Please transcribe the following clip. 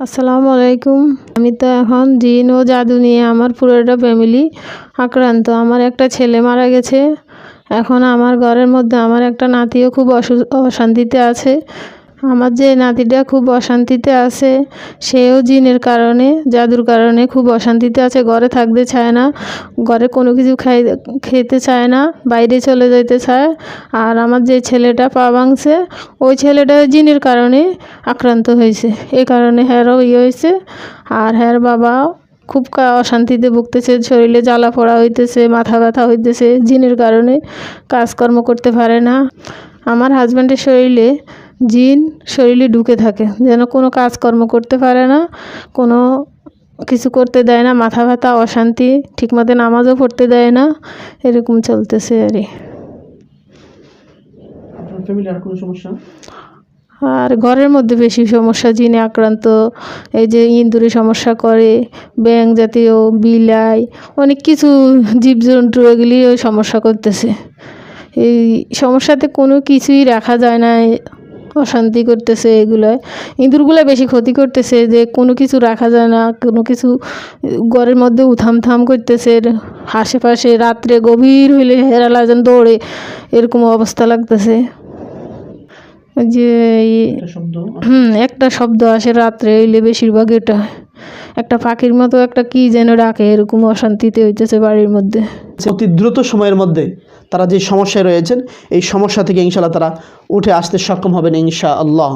আসসালামু আলাইকুম। আমি তো এখন জিন ও জাদু নিয়ে আমার পুরোটা ফ্যামিলি আক্রান্ত। আমার একটা ছেলে মারা গেছে। এখন আমার ঘরের মধ্যে আমার একটা নাতিও খুব অশান্তিতে আছে। আমার যে নাতিটা খুব অশান্তিতে আছে, সেও জিনের কারণে, জাদুর কারণে খুব অশান্তিতে আছে, ঘরে থাকতে চায় না, ঘরে কোনো কিছু খাই, খেতে চায় না, বাইরে চলে যেতে চায়, আর আমার যে ছেলেটা পা ভাঙছে, ওই ছেলেটা জিনের কারণে আক্রান্ত হয়েছে এই কারণে হ্যারও ইয়ে হয়েছে, আর হ্যার বাবা খুব অশান্তিতে ভুগতেছে, শরীরে জ্বালা পোড়া হইতেছে, মাথা ব্যথা হইতেছে, জিনের কারণে কাজকর্ম করতে পারে না। আমার হাজব্যান্ডের শরীরে জিন শরীরে ঢুকে থাকে যেন কোনো কাজকর্ম করতে পারে না কোনো কিছু করতে দেয় না মাথা ব্যথা অশান্তি ঠিকমতো নামাজও পড়তে দেয় না এরকম চলতেছে আর। আর ঘরের মধ্যে বেশি সমস্যা জিনে আক্রান্ত এই যে ইঁদুরে সমস্যা করে ব্যাং জাতীয় বিলাই অনেক কিছু জীবজন্তু এগুলি ওই সমস্যা করতেছে এই সমস্যাতে কোনো কিছুই রাখা যায় না অশান্তি করতেছে এগুলোয়। ইঁদুরগুলো বেশি ক্ষতি করতেছে যে কোনো কিছু রাখা যায় না কোনো কিছু ঘরের মধ্যে উথাম থাম করতেছে আশেপাশে রাত্রে গভীর হইলে হেরালা যেন দৌড়ে এরকম অবস্থা লাগতেছে। যে হুম একটা শব্দ আসে রাত্রে হইলে বেশিরভাগ এটা। হয়। একটা ফাঁকির মতো একটা কি যেন রাখে এরকম অশান্তিতে হইতেছে বাড়ির মধ্যে। অতি দ্রুত সময়ের মধ্যে তারা যে সমস্যায় রয়েছেন, এই সমস্যা থেকে ইনশাল্লাহ তারা উঠে আসতে সক্ষম হবেন ইনশা আল্লাহ